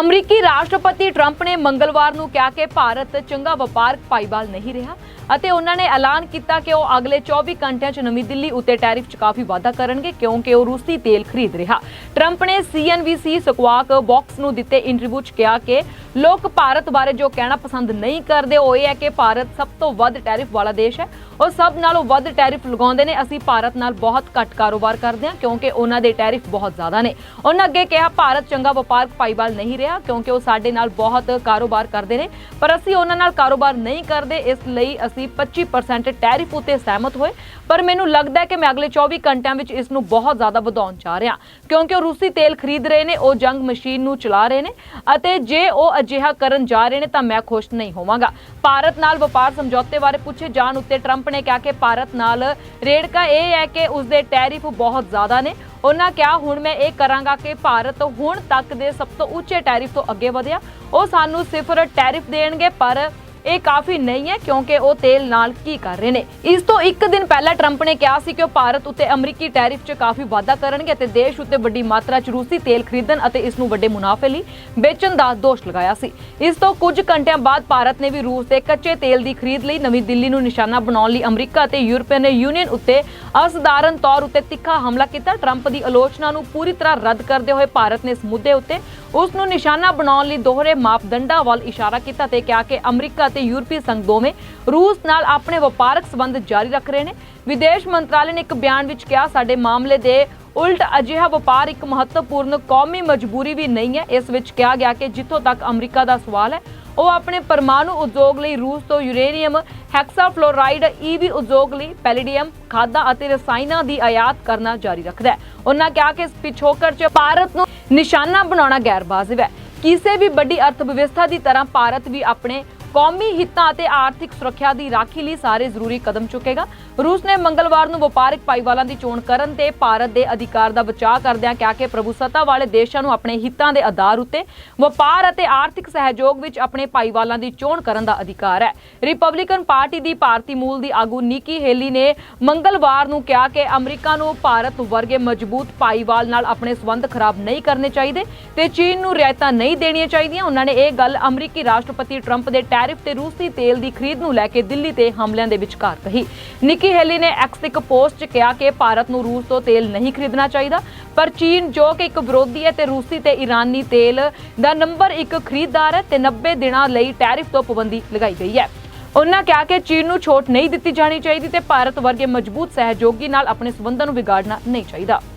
ਅਮਰੀਕੀ ਰਾਸ਼ਟਰਪਤੀ ਟਰੰਪ ਨੇ ਮੰਗਲਵਾਰ ਨੂੰ ਕਿਹਾ ਕਿ ਭਾਰਤ ਚੰਗਾ ਵਪਾਰਕ ਭਾਈਵਾਲ ਨਹੀਂ ਰਿਹਾ। ਅਤੇ ਉਹਨਾਂ ਨੇ ਐਲਾਨ ਕੀਤਾ ਕਿ ਉਹ ਅਗਲੇ 24 ਘੰਟਿਆਂ 'ਚ ਨਵੀਂ ਦਿੱਲੀ ਉੱਤੇ ਟੈਰਿਫ 'ਚ ਕਾਫੀ ਵਾਧਾ ਕਰਨਗੇ, ਕਿਉਂਕਿ ਉਹ ਰੂਸੀ ਤੇਲ ਖਰੀਦ ਰਿਹਾ। ਟਰੰਪ ਨੇ ਸੀਐਨਬੀਸੀ ਸਕਵਾਕ ਬਾਕਸ ਨੂੰ ਦਿੱਤੇ ਇੰਟਰਵਿਊ 'ਚ ਕਿਹਾ ਕਿ ਲੋਕ ਭਾਰਤ ਬਾਰੇ ਜੋ ਕਹਿਣਾ ਪਸੰਦ ਨਹੀਂ ਕਰਦੇ, ਉਹ ਇਹ ਹੈ ਕਿ ਭਾਰਤ ਸਭ ਤੋਂ ਵੱਧ ਟੈਰਿਫ ਵਾਲਾ ਦੇਸ਼ ਹੈ। ਉਹ ਸਭ ਨਾਲੋਂ ਵੱਧ ਟੈਰਿਫ ਲਗਾਉਂਦੇ ਨੇ। ਅਸੀਂ ਭਾਰਤ ਨਾਲ ਬਹੁਤ ਘੱਟ ਕਾਰੋਬਾਰ ਕਰਦੇ ਹਾਂ, ਕਿਉਂਕਿ ਉਹਨਾਂ ਦੇ ਟੈਰਿਫ ਬਹੁਤ ਜ਼ਿਆਦਾ ਨੇ। ਉਹਨਾਂ ਅੱਗੇ ਕਿਹਾ, ਭਾਰਤ ਚੰਗਾ ਵਪਾਰਕ ਭਾਈਵਾਲ ਨਹੀਂ ਰਿਹਾ, ਕਿਉਂਕਿ ਉਹ ਸਾਡੇ ਨਾਲ ਬਹੁਤ ਕਾਰੋਬਾਰ ਕਰਦੇ ਨੇ, ਪਰ ਅਸੀਂ ਉਹਨਾਂ ਨਾਲ ਕਾਰੋਬਾਰ ਨਹੀਂ ਕਰਦੇ, ਇਸ ਲਈ ਅਸੀਂ 25% ਟੈਰਿਫ ਉਤੇ ਸਹਿਮਤ ਹੋਏ। ਪਰ ਮੈਨੂੰ ਲੱਗਦਾ ਹੈ ਕਿ ਮੈਂ ਅਗਲੇ 24 ਘੰਟਿਆਂ ਵਿੱਚ ਇਸ ਨੂੰ ਬਹੁਤ ਜ਼ਿਆਦਾ ਵਧਾਉਣ ਜਾ ਰਿਹਾ ਕਿਉਂਕਿ ਉਹ ਰੂਸੀ ਤੇਲ ਖਰੀਦ ਰਹੇ ਨੇ, ਉਹ ਜੰਗ ਮਸ਼ੀਨ ਨੂੰ ਚਲਾ ਰਹੇ ਨੇ ਅਤੇ ਜੇ ਉਹ ਅਜਿਹਾ ਕਰਨ ਜਾ ਰਹੇ ਨੇ ਤਾਂ ਮੈਂ ਖੁਸ਼ ਨਹੀਂ ਹੋਵਾਂਗਾ। ਭਾਰਤ ਨਾਲ ਵਪਾਰ ਸਮਝੌਤੇ ਬਾਰੇ ਪੁੱਛੇ ਜਾਣ ਉੱਤੇ ਟਰੰਪ ਨੇ ਕਿਹਾ ਕਿ ਭਾਰਤ ਨਾਲ ਰੇੜਕਾ ਇਹ ਹੈ ਕਿ ਉਸ ਦੇ ਟੈਰਿਫ ਬਹੁਤ ਜ਼ਿਆਦਾ ਨੇ। ਉਹਨਾਂ ਕਿਹਾ, ਹੁਣ ਮੈਂ ਇਹ ਕਰਾਂਗਾ ਕਿ ਭਾਰਤ ਹੁਣ ਤੱਕ ਦੇ ਸਭ ਤੋਂ ਉੱਚੇ ਟੈਰਿਫ ਤੋਂ ਅੱਗੇ ਵਧਿਆ। ਉਹ ਸਾਨੂੰ ਸਿਫਰ ਟੈਰਿਫ ਦੇਣਗੇ, ਪਰ ਇਹ ਕਾਫੀ ਨਹੀਂ ਹੈ ਕਿਉਂਕਿ ਉਹ ਤੇਲ ਨਾਲ ਕੀ ਕਰ ਰਹੇ ਨੇ। ਇਸ ਤੋਂ ਇੱਕ ਦਿਨ ਪਹਿਲਾਂ ਟਰੰਪ ਨੇ ਕਿਹਾ ਸੀ ਕਿ ਉਹ ਭਾਰਤ ਉੱਤੇ ਅਮਰੀਕੀ ਟੈਰਿਫ 'ਚ ਕਾਫੀ ਵਾਧਾ ਕਰਨਗੇ ਅਤੇ ਦੇਸ਼ ਉੱਤੇ ਵੱਡੀ ਮਾਤਰਾ 'ਚ ਰੂਸੀ ਤੇਲ ਖਰੀਦਣ ਅਤੇ ਇਸ ਨੂੰ ਵੱਡੇ ਮੁਨਾਫੇ ਲਈ ਵੇਚਣ ਦਾ ਦੋਸ਼ ਲਗਾਇਆ ਸੀ। ਇਸ ਤੋਂ ਕੁਝ ਘੰਟਿਆਂ ਬਾਅਦ ਭਾਰਤ ਨੇ ਵੀ ਰੂਸ ਦੇ ਕੱਚੇ ਤੇਲ ਦੀ ਖਰੀਦ ਲਈ ਨਵੀਂ ਦਿੱਲੀ ਨੂੰ ਨਿਸ਼ਾਨਾ ਬਣਾਉਣ ਲਈ ਅਮਰੀਕਾ ਅਤੇ ਯੂਰਪੀਅਨ ਯੂਨੀਅਨ ਉੱਤੇ ਅਸਧਾਰਨ ਤੌਰ ਉੱਤੇ ਤਿੱਖਾ ਹਮਲਾ ਕੀਤਾ। ਟਰੰਪ ਦੀ ਆਲੋਚਨਾ ਨੂੰ ਪੂਰੀ ਤਰ੍ਹਾਂ ਰੱਦ ਕਰਦੇ ਹੋਏ ਭਾਰਤ ਨੇ ਇਸ ਮੁੱਦੇ ਉੱਤੇ ਉਸ ਨੂੰ ਨਿਸ਼ਾਨਾ ਬਣਾਉਣ ਲਈ ਦੋਹਰੇ ਮਾਪਦੰਡਾਂ ਵੱਲ ਇਸ਼ਾਰਾ ਕੀਤਾ ਤੇ ਕਿਹਾ ਕਿ ਅਮਰੀਕਾ ਅਤੇ ਯੂਰਪੀ ਸੰਘ ਦੋਵੇਂ ਰੂਸ ਨਾਲ ਆਪਣੇ ਵਪਾਰਕ ਸਬੰਧ ਜਾਰੀ ਰੱਖ ਰਹੇ ਨੇ। ਵਿਦੇਸ਼ ਮੰਤਰਾਲੇ ਨੇ ਇੱਕ ਬਿਆਨ ਵਿੱਚ ਕਿਹਾ, ਸਾਡੇ ਮਾਮਲੇ ਦੇ ਉਲਟ ਅਜਿਹਾ ਵਪਾਰ ਇੱਕ ਮਹੱਤਵਪੂਰਨ ਕੌਮੀ ਮਜਬੂਰੀ ਵੀ ਨਹੀਂ ਹੈ। ਇਸ ਵਿੱਚ ਕਿਹਾ ਗਿਆ ਕਿ ਜਿੱਥੋਂ ਤੱਕ ਅਮਰੀਕਾ ਦਾ ਸਵਾਲ ਹੈ, ਉਹ ਆਪਣੇ ਪਰਮਾਣੂ ਉਦਯੋਗ ਲਈ ਰੂਸ ਤੋਂ ਯੂਰੇਨੀਅਮ ਹੈਕਸਾਫਲੋਰਾਈਡ ਈਵੀ ਉਦਯੋਗ ਲਈ ਪੈਲੀਡੀਅਮ, ਖਾਦਾਂ ਅਤੇ ਰਸਾਇਣਾਂ ਦੀ ਆਯਾਤ ਕਰਨਾ ਜਾਰੀ ਰੱਖਦਾ ਹੈ। ਉਹਨਾਂ ਕਿਹਾ ਕਿ ਇਸ ਪਿਛੋਕੜ 'ਚ ਭਾਰਤ ਨੂੰ ਨਿਸ਼ਾਨਾ ਬਣਾਉਣਾ ਗੈਰ ਵਾਜਿਬ ਹੈ। ਕਿਸੇ ਵੀ ਵੱਡੀ ਅਰਥ ਵਿਵਸਥਾ ਦੀ ਤਰ੍ਹਾਂ ਭਾਰਤ ਵੀ ਆਪਣੇ ਕੌਮੀ ਹਿੱਤਾਂ ਅਤੇ ਆਰਥਿਕ ਸੁਰੱਖਿਆ ਦੀ ਰਾਖੀ ਲਈ ਸਾਰੇ ਜ਼ਰੂਰੀ ਕਦਮ ਚੁੱਕੇਗਾ। ਰੂਸ ਨੇ ਮੰਗਲਵਾਰ ਨੂੰ ਵਪਾਰਕ ਭਾਈਵਾਲਾਂ ਦੀ ਚੋਣ ਕਰਨ ਤੇ ਭਾਰਤ ਦੇ ਅਧਿਕਾਰ ਦਾ ਬਚਾਅ ਕਰਦਿਆਂ ਕਿਹਾ ਕਿ ਪ੍ਰਭੂਸੱਤਾ ਵਾਲੇ ਦੇਸ਼ਾਂ ਨੂੰ ਆਪਣੇ ਹਿੱਤਾਂ ਦੇ ਆਧਾਰ ਉੱਤੇ ਵਪਾਰ ਅਤੇ ਆਰਥਿਕ ਸਹਿਯੋਗ ਵਿੱਚ ਆਪਣੇ ਭਾਈਵਾਲਾਂ ਦੀ ਚੋਣ ਕਰਨ ਦਾ ਅਧਿਕਾਰ ਹੈ। ਰਿਪਬਲਿਕਨ ਪਾਰਟੀ ਦੀ ਭਾਰਤੀ ਮੂਲ ਦੀ ਆਗੂ ਨਿੱਕੀ ਹੇਲੀ ਨੇ ਮੰਗਲਵਾਰ ਨੂੰ ਕਿਹਾ ਕਿ ਅਮਰੀਕਾ ਨੂੰ ਭਾਰਤ ਵਰਗੇ ਮਜ਼ਬੂਤ ਭਾਈਵਾਲ ਨਾਲ ਆਪਣੇ ਸਬੰਧ ਖਰਾਬ ਨਹੀਂ ਕਰਨੇ ਚਾਹੀਦੇ ਤੇ ਚੀਨ ਨੂੰ ਰਿਆਇਤਾਂ ਨਹੀਂ ਦੇਣੀਆਂ ਚਾਹੀਦੀਆਂ। ਉਹਨਾਂ ਨੇ ਇਹ ਗੱਲ ਅਮਰੀਕੀ ਰਾਸ਼ਟਰਪਤੀ ਟਰੰਪ ਦੇ ਟੈਰਿਫ ਤੇ ਰੂਸੀ ਤੇਲ ਦੀ ਖਰੀਦ ਨੂੰ ਲੈ ਕੇ ਦਿੱਲੀ ਤੇ ਹਮਲਿਆਂ ਦੇ ਵਿਚਕਾਰ ਕਹੀ। ਨਿੱਕੀ ਹੇਲੀ ਨੇ ਐਕਸ ਇੱਕ ਪੋਸਟ 'ਚ ਕਿਹਾ ਕਿ ਭਾਰਤ ਨੂੰ ਰੂਸ ਤੋਂ ਤੇਲ ਨਹੀਂ ਖਰੀਦਣਾ ਚਾਹੀਦਾ, ਪਰ ਚੀਨ ਜੋ ਕਿ ਇੱਕ ਵਿਰੋਧੀ ਹੈ ਤੇ ਰੂਸੀ ਤੇ ਈਰਾਨੀ ਤੇਲ ਦਾ ਨੰਬਰ ਇੱਕ ਖਰੀਦਦਾਰ ਹੈ ਤੇ 90 ਦਿਨਾਂ ਲਈ ਟੈਰਿਫ ਤੋਂ ਪਾਬੰਦੀ ਲਗਾਈ ਗਈ ਹੈ। ਉਹਨਾਂ ਕਿਹਾ ਕਿ ਚੀਨ ਨੂੰ ਛੋਟ ਨਹੀਂ ਦਿੱਤੀ ਜਾਣੀ ਚਾਹੀਦੀ ਤੇ ਭਾਰਤ ਵਰਗੇ ਮਜ਼ਬੂਤ ਸਹਿਯੋਗੀ ਨਾਲ ਆਪਣੇ ਸਬੰਧਾਂ ਨੂੰ ਵਿਗਾੜਨਾ ਨਹੀਂ ਚਾਹੀਦਾ।